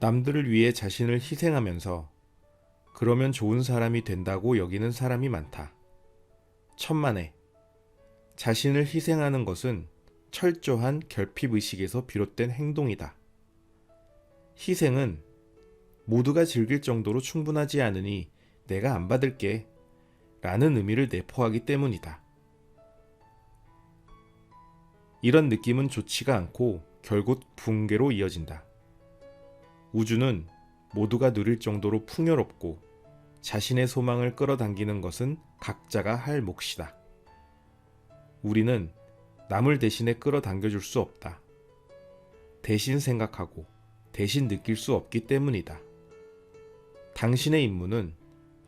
남들을 위해 자신을 희생하면서 그러면 좋은 사람이 된다고 여기는 사람이 많다. 천만에 자신을 희생하는 것은 철저한 결핍의식에서 비롯된 행동이다. 희생은 모두가 즐길 정도로 충분하지 않으니 내가 안 받을게 라는 의미를 내포하기 때문이다. 이런 느낌은 좋지가 않고 결국 붕괴로 이어진다. 우주는 모두가 누릴 정도로 풍요롭고 자신의 소망을 끌어당기는 것은 각자가 할 몫이다. 우리는 남을 대신에 끌어당겨 줄 수 없다. 대신 생각하고 대신 느낄 수 없기 때문이다. 당신의 임무는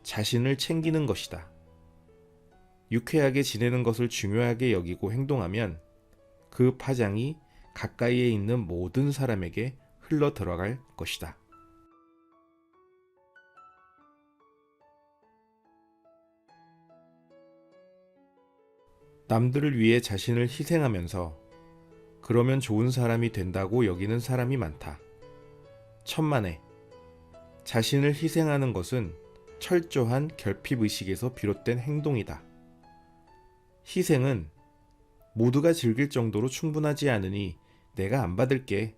자신을 챙기는 것이다. 유쾌하게 지내는 것을 중요하게 여기고 행동하면 그 파장이 가까이에 있는 모든 사람에게 흘러 들어갈 것이다. 남들을 위해 자신을 희생하면서 그러면 좋은 사람이 된다고 여기는 사람이 많다. 천만에 자신을 희생하는 것은 철저한 결핍의식에서 비롯된 행동이다. 희생은 모두가 즐길 정도로 충분하지 않으니 내가 안 받을게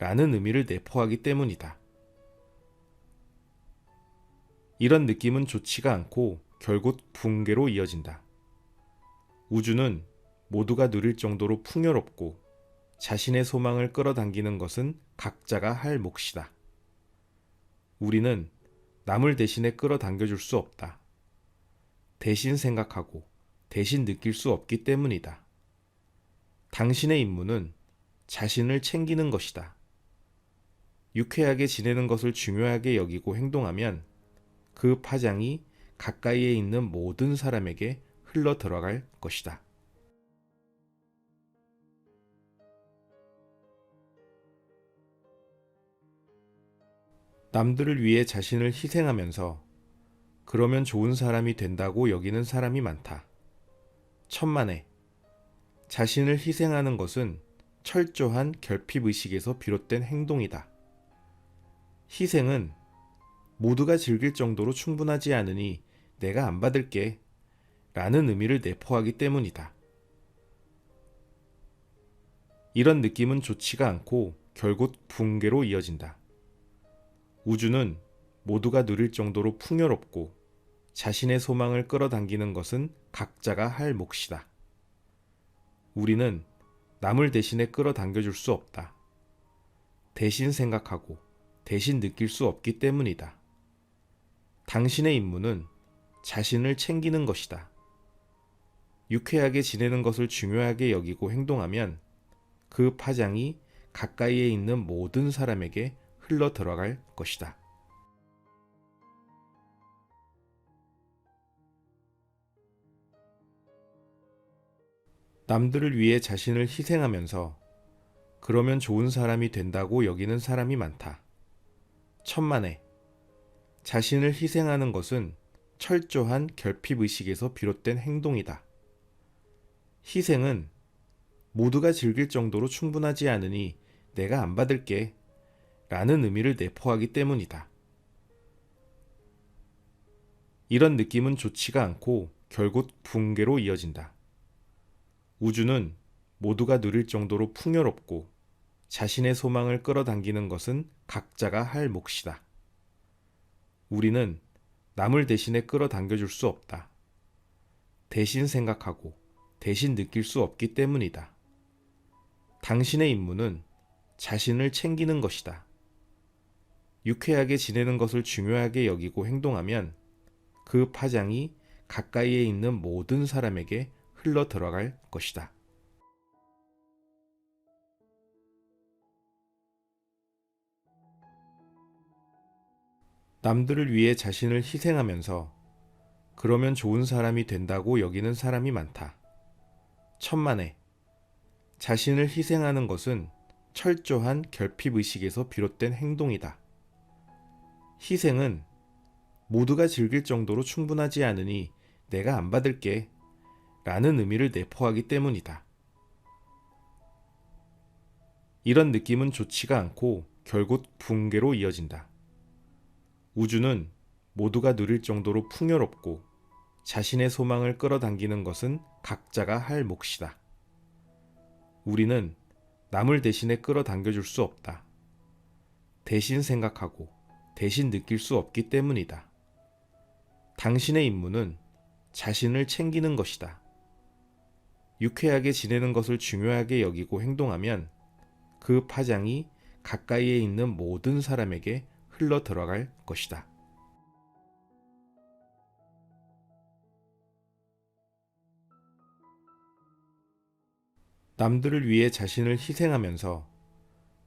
라는 의미를 내포하기 때문이다. 이런 느낌은 좋지가 않고 결국 붕괴로 이어진다. 우주는 모두가 누릴 정도로 풍요롭고 자신의 소망을 끌어당기는 것은 각자가 할 몫이다. 우리는 남을 대신에 끌어당겨 줄 수 없다. 대신 생각하고 대신 느낄 수 없기 때문이다. 당신의 임무는 자신을 챙기는 것이다. 유쾌하게 지내는 것을 중요하게 여기고 행동하면 그 파장이 가까이에 있는 모든 사람에게 흘러 들어갈 것이다. 남들을 위해 자신을 희생하면서 그러면 좋은 사람이 된다고 여기는 사람이 많다. 천만에 자신을 희생하는 것은 철저한 결핍의식에서 비롯된 행동이다. 희생은 모두가 즐길 정도로 충분하지 않으니 내가 안 받을게 라는 의미를 내포하기 때문이다. 이런 느낌은 좋지가 않고 결국 붕괴로 이어진다. 우주는 모두가 누릴 정도로 풍요롭고 자신의 소망을 끌어당기는 것은 각자가 할 몫이다. 우리는 남을 대신에 끌어당겨 줄 수 없다. 대신 생각하고 대신 느낄 수 없기 때문이다. 당신의 임무는 자신을 챙기는 것이다. 유쾌하게 지내는 것을 중요하게 여기고 행동하면 그 파장이 가까이에 있는 모든 사람에게 흘러 들어갈 것이다. 남들을 위해 자신을 희생하면서 그러면 좋은 사람이 된다고 여기는 사람이 많다. 천만에 자신을 희생하는 것은 철저한 결핍의식에서 비롯된 행동이다. 희생은 모두가 즐길 정도로 충분하지 않으니 내가 안 받을게 라는 의미를 내포하기 때문이다. 이런 느낌은 좋지가 않고 결국 붕괴로 이어진다. 우주는 모두가 누릴 정도로 풍요롭고 자신의 소망을 끌어당기는 것은 각자가 할 몫이다. 우리는 남을 대신에 끌어당겨 줄 수 없다. 대신 생각하고 대신 느낄 수 없기 때문이다. 당신의 임무는 자신을 챙기는 것이다. 유쾌하게 지내는 것을 중요하게 여기고 행동하면 그 파장이 가까이에 있는 모든 사람에게 흘러 들어갈 것이다. 남들을 위해 자신을 희생하면서 그러면 좋은 사람이 된다고 여기는 사람이 많다. 천만에 자신을 희생하는 것은 철저한 결핍의식에서 비롯된 행동이다. 희생은 모두가 즐길 정도로 충분하지 않으니 내가 안 받을게 라는 의미를 내포하기 때문이다. 이런 느낌은 좋지가 않고 결국 붕괴로 이어진다. 우주는 모두가 누릴 정도로 풍요롭고 자신의 소망을 끌어당기는 것은 각자가 할 몫이다. 우리는 남을 대신에 끌어당겨 줄 수 없다. 대신 생각하고 대신 느낄 수 없기 때문이다. 당신의 임무는 자신을 챙기는 것이다. 유쾌하게 지내는 것을 중요하게 여기고 행동하면 그 파장이 가까이에 있는 모든 사람에게 흘러 들어갈 것이다. 남들을 위해 자신을 희생하면서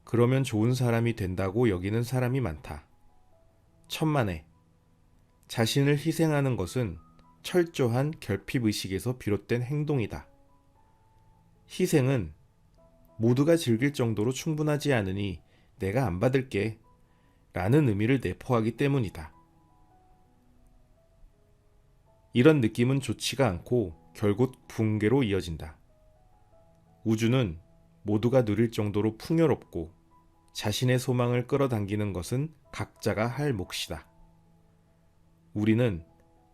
그러면 좋은 사람이 된다고 여기는 사람이 많다. 천만에 자신을 희생하는 것은 철저한 결핍의식에서 비롯된 행동이다. 희생은 모두가 즐길 정도로 충분하지 않으니 내가 안 받을게 라는 의미를 내포하기 때문이다. 이런 느낌은 좋지가 않고 결국 붕괴로 이어진다. 우주는 모두가 누릴 정도로 풍요롭고 자신의 소망을 끌어당기는 것은 각자가 할 몫이다. 우리는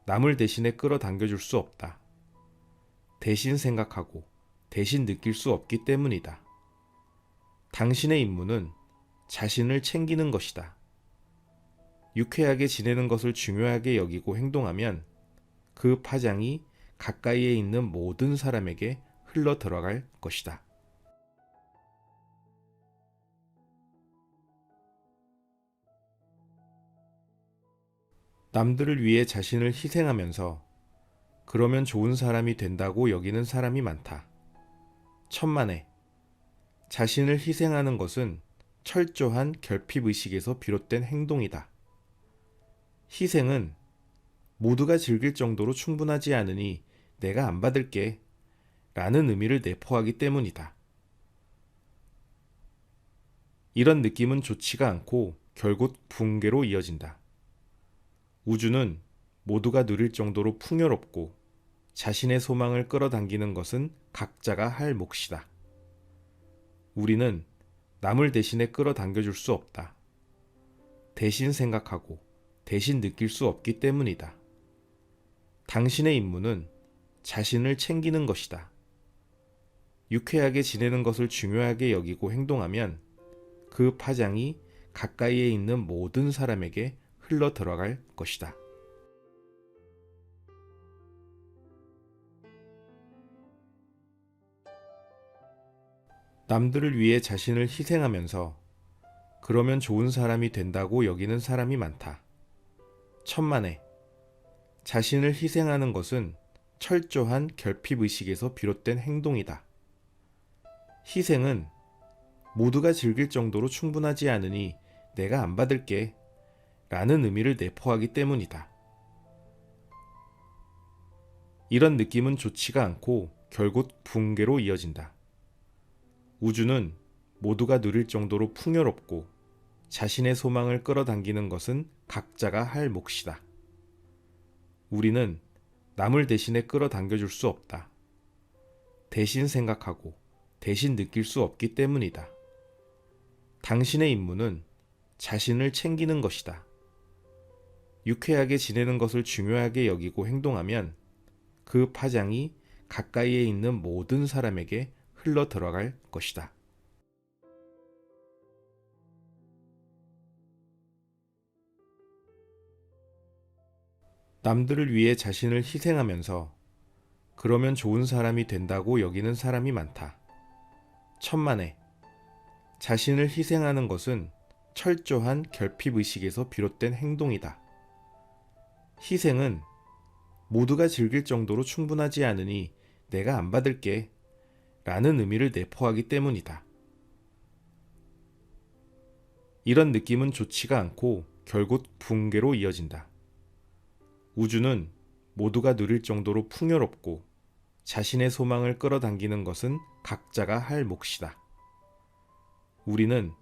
남을 대신에 끌어당겨 줄 수 없다. 대신 생각하고 대신 느낄 수 없기 때문이다. 당신의 임무는 자신을 챙기는 것이다. 유쾌하게 지내는 것을 중요하게 여기고 행동하면 그 파장이 가까이에 있는 모든 사람에게 흘러 들어갈 것이다. 남들을 위해 자신을 희생하면서 그러면 좋은 사람이 된다고 여기는 사람이 많다. 천만에 자신을 희생하는 것은 철저한 결핍의식에서 비롯된 행동이다. 희생은 모두가 즐길 정도로 충분하지 않으니 내가 안 받을게 라는 의미를 내포하기 때문이다. 이런 느낌은 좋지가 않고 결국 붕괴로 이어진다. 우주는 모두가 누릴 정도로 풍요롭고 자신의 소망을 끌어당기는 것은 각자가 할 몫이다. 우리는 남을 대신에 끌어당겨 줄 수 없다. 대신 생각하고 대신 느낄 수 없기 때문이다. 당신의 임무는 자신을 챙기는 것이다. 유쾌하게 지내는 것을 중요하게 여기고 행동하면 그 파장이 가까이에 있는 모든 사람에게 흘러 들어갈 것이다. 남들을 위해 자신을 희생하면서 그러면 좋은 사람이 된다고 여기는 사람이 많다. 천만에 자신을 희생하는 것은 철저한 결핍의식에서 비롯된 행동이다. 희생은 모두가 즐길 정도로 충분하지 않으니 내가 안 받을게 라는 의미를 내포하기 때문이다. 이런 느낌은 좋지가 않고 결국 붕괴로 이어진다. 우주는 모두가 누릴 정도로 풍요롭고 자신의 소망을 끌어당기는 것은 각자가 할 몫이다. 우리는 남을 대신에 끌어당겨 줄 수 없다. 대신 생각하고 대신 느낄 수 없기 때문이다. 당신의 임무는 자신을 챙기는 것이다. 유쾌하게 지내는 것을 중요하게 여기고 행동하면 그 파장이 가까이에 있는 모든 사람에게 흘러 들어갈 것이다. 남들을 위해 자신을 희생하면서 그러면 좋은 사람이 된다고 여기는 사람이 많다. 천만에 자신을 희생하는 것은 철저한 결핍의식에서 비롯된 행동이다. 희생은 모두가 즐길 정도로 충분하지 않으니 내가 안 받을게 라는 의미를 내포하기 때문이다. 이런 느낌은 좋지가 않고 결국 붕괴로 이어진다. 우주는 모두가 누릴 정도로 풍요롭고 자신의 소망을 끌어당기는 것은 각자가 할 몫이다. 우리는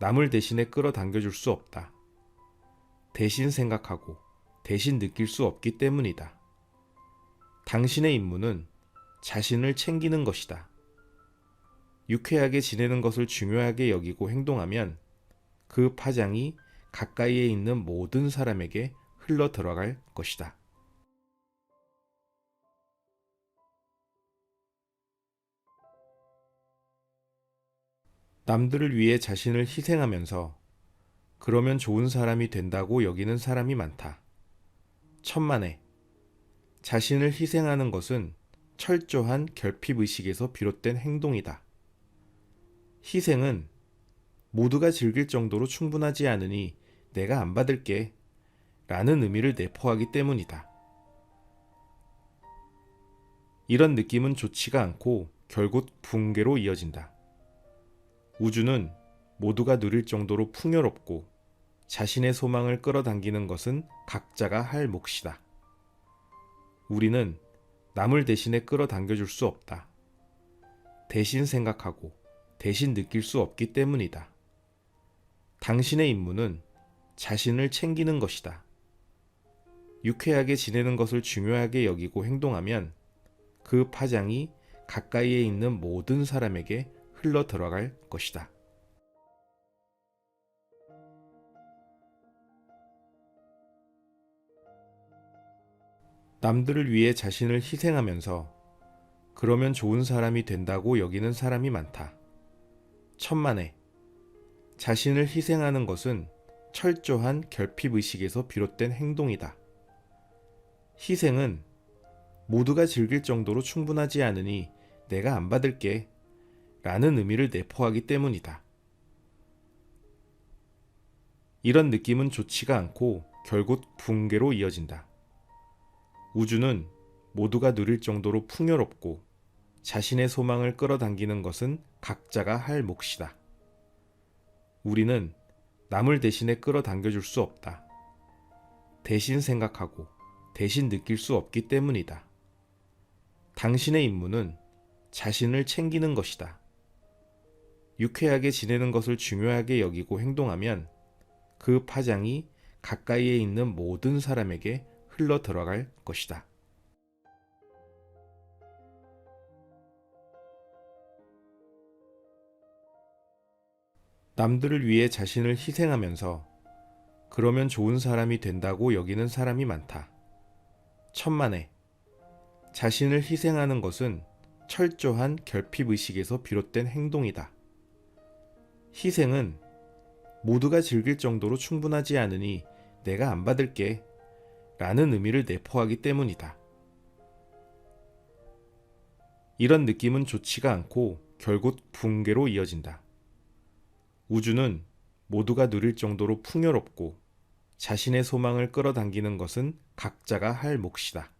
남을 대신에 끌어당겨 줄 수 없다. 대신 생각하고 대신 느낄 수 없기 때문이다. 당신의 임무는 자신을 챙기는 것이다. 유쾌하게 지내는 것을 중요하게 여기고 행동하면 그 파장이 가까이에 있는 모든 사람에게 흘러 들어갈 것이다. 남들을 위해 자신을 희생하면서 그러면 좋은 사람이 된다고 여기는 사람이 많다. 천만에 자신을 희생하는 것은 철저한 결핍의식에서 비롯된 행동이다. 희생은 모두가 즐길 정도로 충분하지 않으니 내가 안 받을게 라는 의미를 내포하기 때문이다. 이런 느낌은 좋지가 않고 결국 붕괴로 이어진다. 우주는 모두가 누릴 정도로 풍요롭고 자신의 소망을 끌어당기는 것은 각자가 할 몫이다. 우리는 남을 대신에 끌어당겨 줄 수 없다. 대신 생각하고 대신 느낄 수 없기 때문이다. 당신의 임무는 자신을 챙기는 것이다. 유쾌하게 지내는 것을 중요하게 여기고 행동하면 그 파장이 가까이에 있는 모든 사람에게 흘러 들어갈 것이다. 남들을 위해 자신을 희생하면서 그러면 좋은 사람이 된다고 여기는 사람이 많다. 천만에 자신을 희생하는 것은 철저한 결핍의식에서 비롯된 행동이다. 희생은 모두가 즐길 정도로 충분하지 않으니 내가 안 받을게 라는 의미를 내포하기 때문이다. 이런 느낌은 좋지가 않고 결국 붕괴로 이어진다. 우주는 모두가 누릴 정도로 풍요롭고 자신의 소망을 끌어당기는 것은 각자가 할 몫이다. 우리는 남을 대신에 끌어당겨 줄 수 없다. 대신 생각하고 대신 느낄 수 없기 때문이다. 당신의 임무는 자신을 챙기는 것이다. 유쾌하게 지내는 것을 중요하게 여기고 행동하면 그 파장이 가까이에 있는 모든 사람에게 흘러 들어갈 것이다. 남들을 위해 자신을 희생하면서 그러면 좋은 사람이 된다고 여기는 사람이 많다. 천만에 자신을 희생하는 것은 철저한 결핍의식에서 비롯된 행동이다. 희생은 모두가 즐길 정도로 충분하지 않으니 내가 안 받을게 라는 의미를 내포하기 때문이다. 이런 느낌은 좋지가 않고 결국 붕괴로 이어진다. 우주는 모두가 누릴 정도로 풍요롭고 자신의 소망을 끌어당기는 것은 각자가 할 몫이다.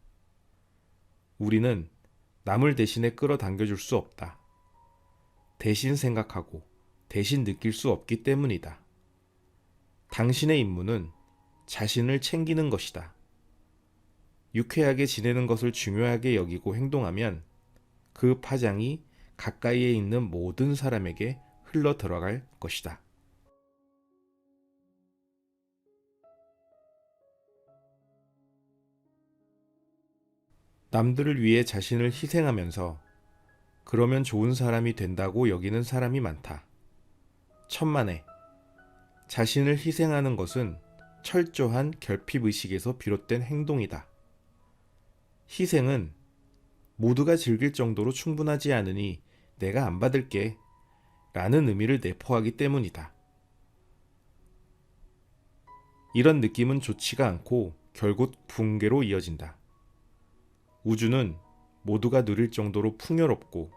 우리는 남을 대신에 끌어당겨 줄 수 없다. 대신 생각하고 대신 느낄 수 없기 때문이다. 당신의 임무는 자신을 챙기는 것이다. 유쾌하게 지내는 것을 중요하게 여기고 행동하면 그 파장이 가까이에 있는 모든 사람에게 흘러 들어갈 것이다. 남들을 위해 자신을 희생하면서 그러면 좋은 사람이 된다고 여기는 사람이 많다. 천만에 자신을 희생하는 것은 철저한 결핍의식에서 비롯된 행동이다. 희생은 모두가 즐길 정도로 충분하지 않으니 내가 안 받을게 라는 의미를 내포하기 때문이다. 이런 느낌은 좋지가 않고 결국 붕괴로 이어진다. 우주는 모두가 누릴 정도로 풍요롭고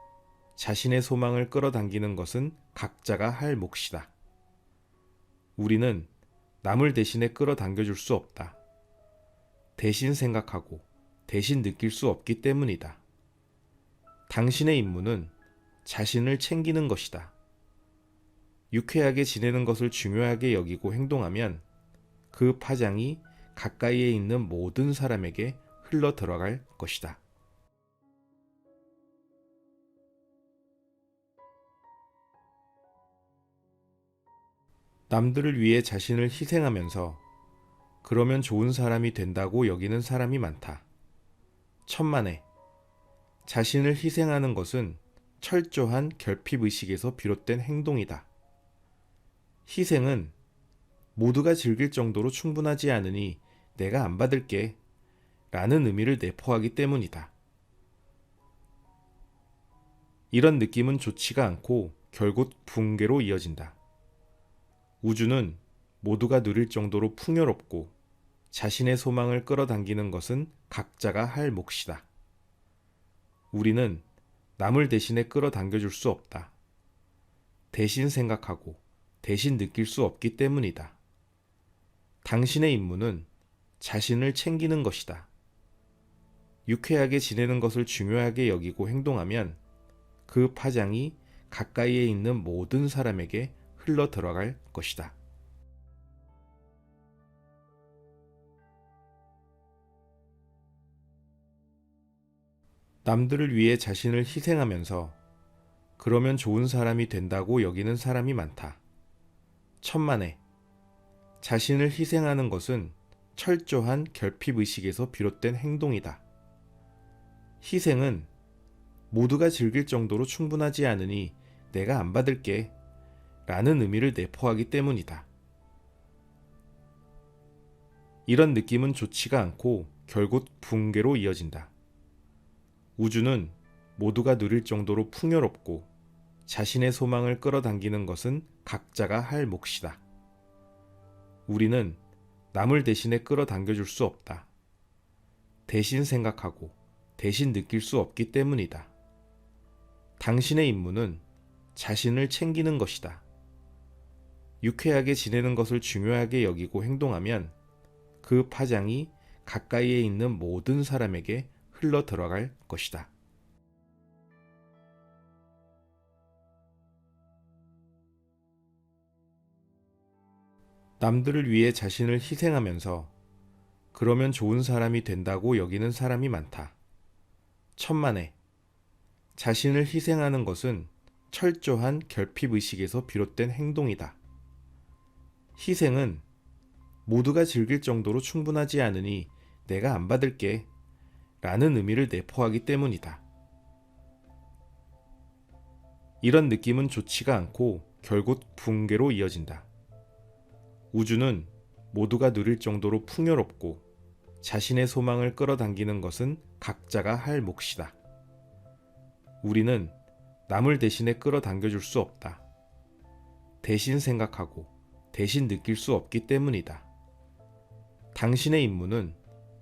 자신의 소망을 끌어당기는 것은 각자가 할 몫이다. 우리는 남을 대신에 끌어당겨 줄 수 없다. 대신 생각하고 대신 느낄 수 없기 때문이다. 당신의 임무는 자신을 챙기는 것이다. 유쾌하게 지내는 것을 중요하게 여기고 행동하면 그 파장이 가까이에 있는 모든 사람에게 흘러 들어갈 것이다. 남들을 위해 자신을 희생하면서 그러면 좋은 사람이 된다고 여기는 사람이 많다. 천만에 자신을 희생하는 것은 철저한 결핍의식에서 비롯된 행동이다. 희생은 모두가 즐길 정도로 충분하지 않으니 내가 안 받을게 라는 의미를 내포하기 때문이다. 이런 느낌은 좋지가 않고 결국 붕괴로 이어진다. 우주는 모두가 누릴 정도로 풍요롭고 자신의 소망을 끌어당기는 것은 각자가 할 몫이다. 우리는 남을 대신에 끌어당겨 줄 수 없다. 대신 생각하고 대신 느낄 수 없기 때문이다. 당신의 임무는 자신을 챙기는 것이다. 유쾌하게 지내는 것을 중요하게 여기고 행동하면 그 파장이 가까이에 있는 모든 사람에게 흘러 들어갈 것이다. 남들을 위해 자신을 희생하면서 그러면 좋은 사람이 된다고 여기는 사람이 많다. 천만에 자신을 희생하는 것은 철저한 결핍의식에서 비롯된 행동이다. 희생은 모두가 즐길 정도로 충분하지 않으니 내가 안 받을게 라는 의미를 내포하기 때문이다. 이런 느낌은 좋지가 않고 결국 붕괴로 이어진다. 우주는 모두가 누릴 정도로 풍요롭고 자신의 소망을 끌어당기는 것은 각자가 할 몫이다. 우리는 남을 대신에 끌어당겨 줄 수 없다. 대신 생각하고 대신 느낄 수 없기 때문이다. 당신의 임무는 자신을 챙기는 것이다. 유쾌하게 지내는 것을 중요하게 여기고 행동하면 그 파장이 가까이에 있는 모든 사람에게 흘러 들어갈 것이다. 남들을 위해 자신을 희생하면서 그러면 좋은 사람이 된다고 여기는 사람이 많다. 천만에 자신을 희생하는 것은 철저한 결핍의식에서 비롯된 행동이다. 희생은 모두가 즐길 정도로 충분하지 않으니 내가 안 받을게 라는 의미를 내포하기 때문이다. 이런 느낌은 좋지가 않고 결국 붕괴로 이어진다. 우주는 모두가 누릴 정도로 풍요롭고 자신의 소망을 끌어당기는 것은 각자가 할 몫이다. 우리는 남을 대신에 끌어당겨 줄 수 없다. 대신 생각하고 대신 느낄 수 없기 때문이다. 당신의 임무는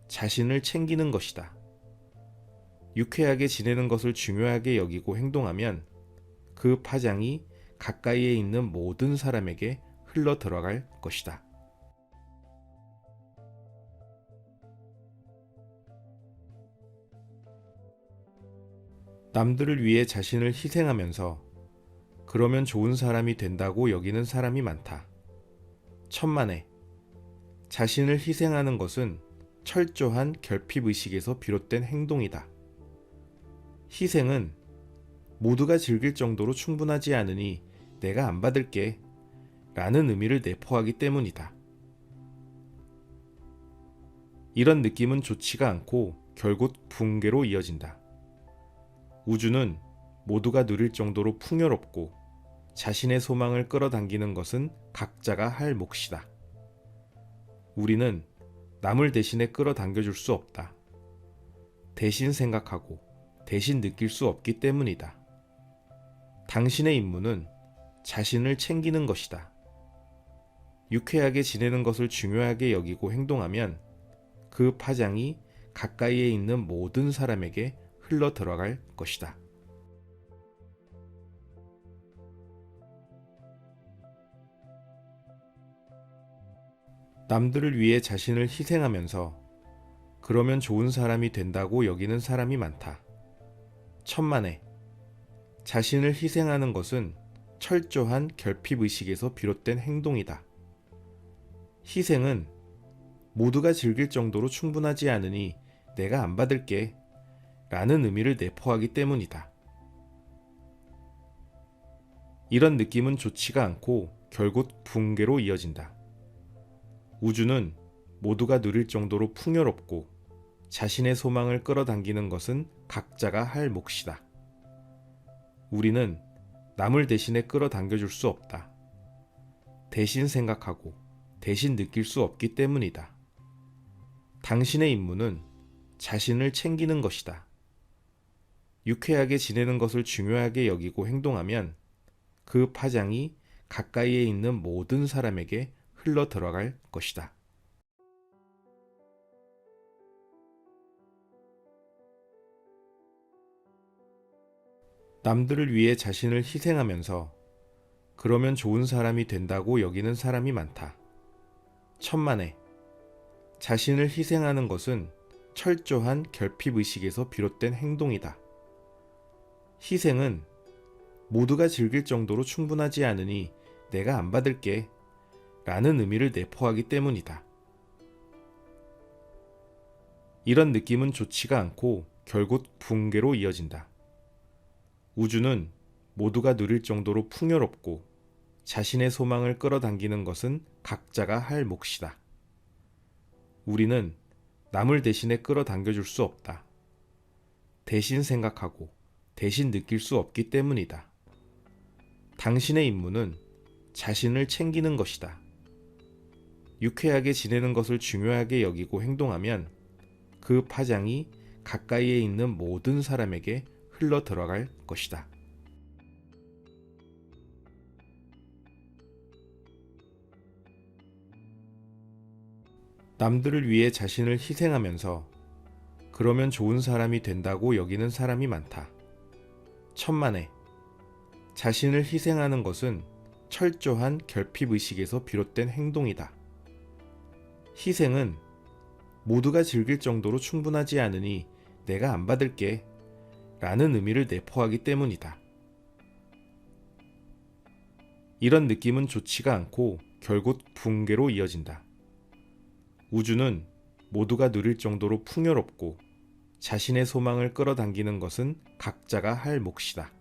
자신을 챙기는 것이다. 유쾌하게 지내는 것을 중요하게 여기고 행동하면 그 파장이 가까이에 있는 모든 사람에게 흘러 들어갈 것이다. 남들을 위해 자신을 희생하면서 그러면 좋은 사람이 된다고 여기는 사람이 많다. 천만에 자신을 희생하는 것은 철저한 결핍의식에서 비롯된 행동이다. 희생은 모두가 즐길 정도로 충분하지 않으니 내가 안 받을게 라는 의미를 내포하기 때문이다. 이런 느낌은 좋지가 않고 결국 붕괴로 이어진다. 우주는 모두가 누릴 정도로 풍요롭고 자신의 소망을 끌어당기는 것은 각자가 할 몫이다. 우리는 남을 대신에 끌어당겨 줄 수 없다. 대신 생각하고 대신 느낄 수 없기 때문이다. 당신의 임무는 자신을 챙기는 것이다. 유쾌하게 지내는 것을 중요하게 여기고 행동하면 그 파장이 가까이에 있는 모든 사람에게 흘러 들어갈 것이다. 남들을 위해 자신을 희생하면서 그러면 좋은 사람이 된다고 여기는 사람이 많다. 천만에 자신을 희생하는 것은 철저한 결핍의식에서 비롯된 행동이다. 희생은 모두가 즐길 정도로 충분하지 않으니 내가 안 받을게 라는 의미를 내포하기 때문이다. 이런 느낌은 좋지가 않고 결국 붕괴로 이어진다. 우주는 모두가 누릴 정도로 풍요롭고 자신의 소망을 끌어당기는 것은 각자가 할 몫이다. 우리는 남을 대신에 끌어당겨 줄 수 없다. 대신 생각하고 대신 느낄 수 없기 때문이다. 당신의 임무는 자신을 챙기는 것이다. 유쾌하게 지내는 것을 중요하게 여기고 행동하면 그 파장이 가까이에 있는 모든 사람에게 흘러 들어갈 것이다. 남들을 위해 자신을 희생하면서 그러면 좋은 사람이 된다고 여기는 사람이 많다. 천만에 자신을 희생하는 것은 철저한 결핍의식에서 비롯된 행동이다. 희생은 모두가 즐길 정도로 충분하지 않으니 내가 안 받을게 라는 의미를 내포하기 때문이다. 이런 느낌은 좋지가 않고 결국 붕괴로 이어진다. 우주는 모두가 누릴 정도로 풍요롭고 자신의 소망을 끌어당기는 것은 각자가 할 몫이다. 우리는 남을 대신에 끌어당겨 줄 수 없다. 대신 생각하고 대신 느낄 수 없기 때문이다. 당신의 임무는 자신을 챙기는 것이다. 유쾌하게 지내는 것을 중요하게 여기고 행동하면 그 파장이 가까이에 있는 모든 사람에게 흘러 들어갈 것이다. 남들을 위해 자신을 희생하면서 그러면 좋은 사람이 된다고 여기는 사람이 많다. 천만에 자신을 희생하는 것은 철저한 결핍의식에서 비롯된 행동이다. 희생은 모두가 즐길 정도로 충분하지 않으니 내가 안 받을게 라는 의미를 내포하기 때문이다. 이런 느낌은 좋지가 않고 결국 붕괴로 이어진다. 우주는 모두가 누릴 정도로 풍요롭고 자신의 소망을 끌어당기는 것은 각자가 할 몫이다.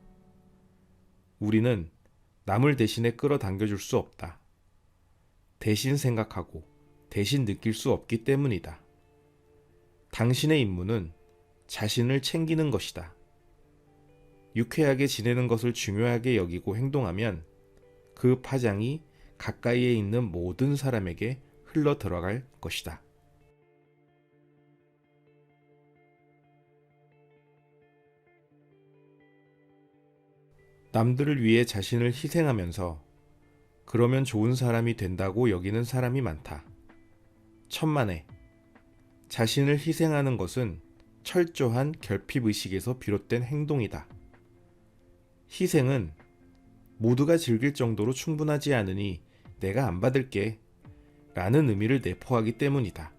우리는 남을 대신에 끌어당겨 줄 수 없다. 대신 생각하고 대신 느낄 수 없기 때문이다. 당신의 임무는 자신을 챙기는 것이다. 유쾌하게 지내는 것을 중요하게 여기고 행동하면 그 파장이 가까이에 있는 모든 사람에게 흘러 들어갈 것이다. 남들을 위해 자신을 희생하면서 그러면 좋은 사람이 된다고 여기는 사람이 많다. 천만에 자신을 희생하는 것은 철저한 결핍의식에서 비롯된 행동이다. 희생은 모두가 즐길 정도로 충분하지 않으니 내가 안 받을게 라는 의미를 내포하기 때문이다.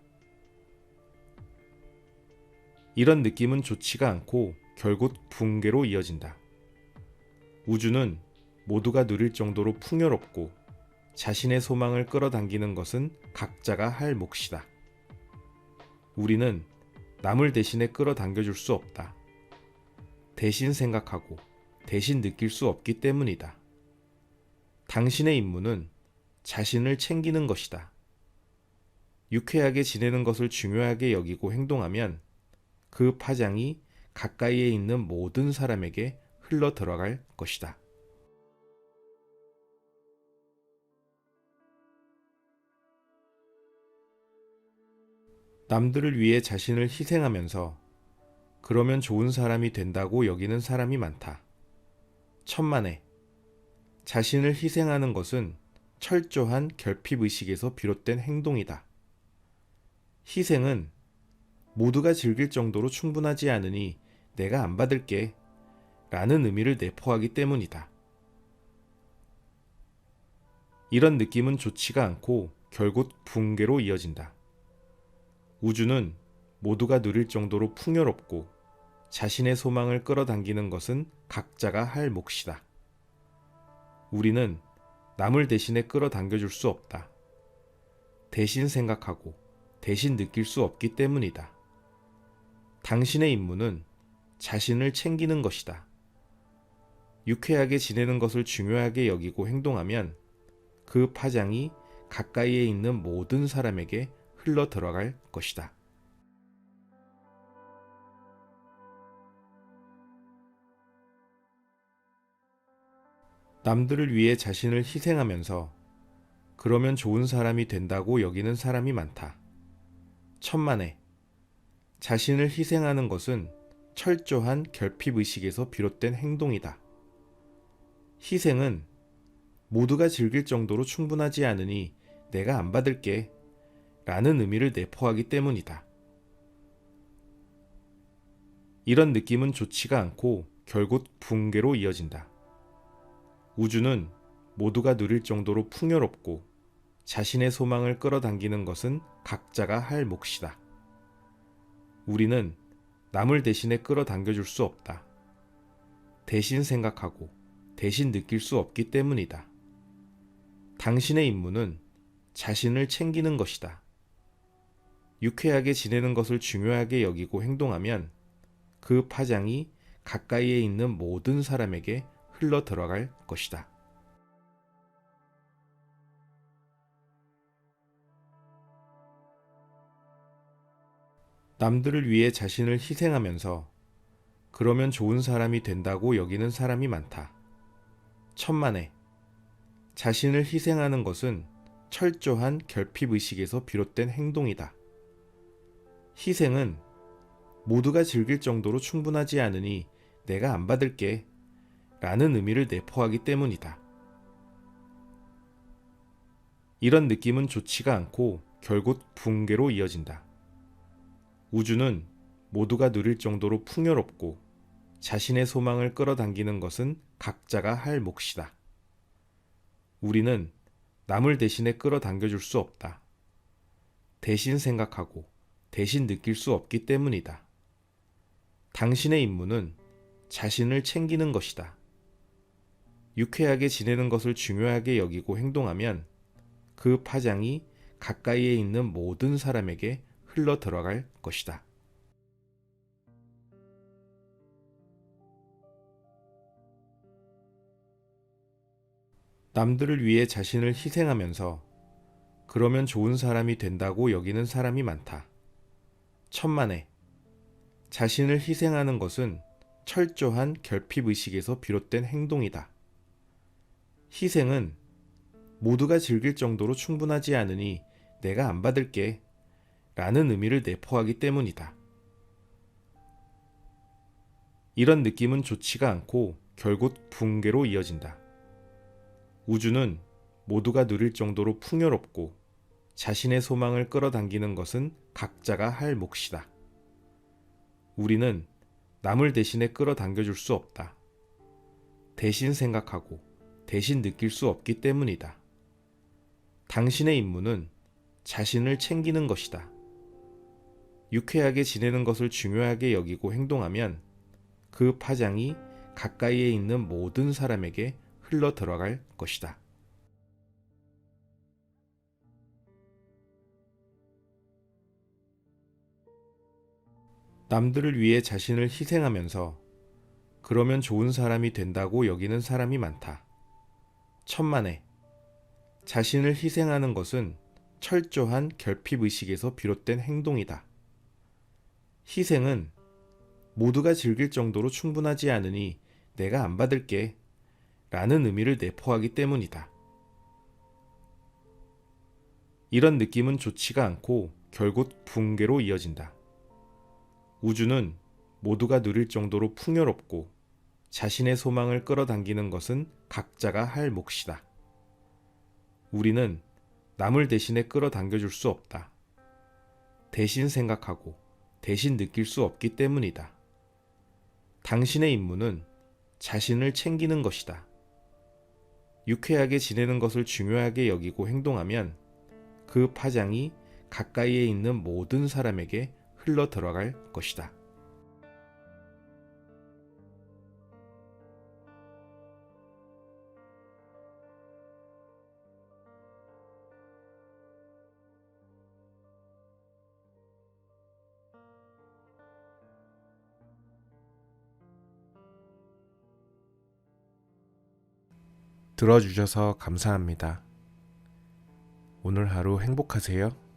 이런 느낌은 좋지가 않고 결국 붕괴로 이어진다. 우주는 모두가 누릴 정도로 풍요롭고 자신의 소망을 끌어당기는 것은 각자가 할 몫이다. 우리는 남을 대신에 끌어당겨 줄 수 없다. 대신 생각하고 대신 느낄 수 없기 때문이다. 당신의 임무는 자신을 챙기는 것이다. 유쾌하게 지내는 것을 중요하게 여기고 행동하면 그 파장이 가까이에 있는 모든 사람에게 흘러 들어갈 것이다. 남들을 위해 자신을 희생하면서 그러면 좋은 사람이 된다고 여기는 사람이 많다. 천만에 자신을 희생하는 것은 철저한 결핍의식에서 비롯된 행동이다. 희생은 모두가 즐길 정도로 충분하지 않으니 내가 안 받을게 라는 의미를 내포하기 때문이다. 이런 느낌은 좋지가 않고 결국 붕괴로 이어진다. 우주는 모두가 누릴 정도로 풍요롭고 자신의 소망을 끌어당기는 것은 각자가 할 몫이다. 우리는 남을 대신에 끌어당겨 줄 수 없다. 대신 생각하고 대신 느낄 수 없기 때문이다. 당신의 임무는 자신을 챙기는 것이다. 유쾌하게 지내는 것을 중요하게 여기고 행동하면 그 파장이 가까이에 있는 모든 사람에게 흘러 들어갈 것이다. 남들을 위해 자신을 희생하면서 그러면 좋은 사람이 된다고 여기는 사람이 많다. 천만에 자신을 희생하는 것은 철저한 결핍의식에서 비롯된 행동이다. 희생은 모두가 즐길 정도로 충분하지 않으니 내가 안 받을게 라는 의미를 내포하기 때문이다. 이런 느낌은 좋지가 않고 결국 붕괴로 이어진다. 우주는 모두가 누릴 정도로 풍요롭고 자신의 소망을 끌어당기는 것은 각자가 할 몫이다. 우리는 남을 대신에 끌어당겨 줄 수 없다. 대신 생각하고 대신 느낄 수 없기 때문이다. 당신의 임무는 자신을 챙기는 것이다. 유쾌하게 지내는 것을 중요하게 여기고 행동하면 그 파장이 가까이에 있는 모든 사람에게 흘러 들어갈 것이다. 남들을 위해 자신을 희생하면서 그러면 좋은 사람이 된다고 여기는 사람이 많다. 천만에 자신을 희생하는 것은 철저한 결핍의식에서 비롯된 행동이다. 희생은 모두가 즐길 정도로 충분하지 않으니 내가 안 받을게 라는 의미를 내포하기 때문이다. 이런 느낌은 좋지가 않고 결국 붕괴로 이어진다. 우주는 모두가 누릴 정도로 풍요롭고 자신의 소망을 끌어당기는 것은 각자가 할 몫이다. 우리는 남을 대신에 끌어당겨 줄 수 없다. 대신 생각하고 대신 느낄 수 없기 때문이다. 당신의 임무는 자신을 챙기는 것이다. 유쾌하게 지내는 것을 중요하게 여기고 행동하면 그 파장이 가까이에 있는 모든 사람에게 흘러 들어갈 것이다. 남들을 위해 자신을 희생하면서 그러면 좋은 사람이 된다고 여기는 사람이 많다. 천만에 자신을 희생하는 것은 철저한 결핍의식에서 비롯된 행동이다. 희생은 모두가 즐길 정도로 충분하지 않으니 내가 안 받을게 라는 의미를 내포하기 때문이다. 이런 느낌은 좋지가 않고 결국 붕괴로 이어진다. 우주는 모두가 누릴 정도로 풍요롭고 자신의 소망을 끌어당기는 것은 각자가 할 몫이다. 우리는 남을 대신에 끌어당겨 줄 수 없다. 대신 생각하고 대신 느낄 수 없기 때문이다. 당신의 임무는 자신을 챙기는 것이다. 유쾌하게 지내는 것을 중요하게 여기고 행동하면 그 파장이 가까이에 있는 모든 사람에게 흘러 들어갈 것이다. 남들을 위해 자신을 희생하면서 그러면 좋은 사람이 된다고 여기는 사람이 많다. 천만에 자신을 희생하는 것은 철저한 결핍의식에서 비롯된 행동이다. 희생은 모두가 즐길 정도로 충분하지 않으니 내가 안 받을게 라는 의미를 내포하기 때문이다. 이런 느낌은 좋지가 않고 결국 붕괴로 이어진다. 우주는 모두가 누릴 정도로 풍요롭고 자신의 소망을 끌어당기는 것은 각자가 할 몫이다. 우리는 남을 대신에 끌어당겨 줄 수 없다. 대신 생각하고 대신 느낄 수 없기 때문이다. 당신의 임무는 자신을 챙기는 것이다. 유쾌하게 지내는 것을 중요하게 여기고 행동하면 그 파장이 가까이에 있는 모든 사람에게 흘러 들어갈 것이다. 들어주셔서 감사합니다. 오늘 하루 행복하세요.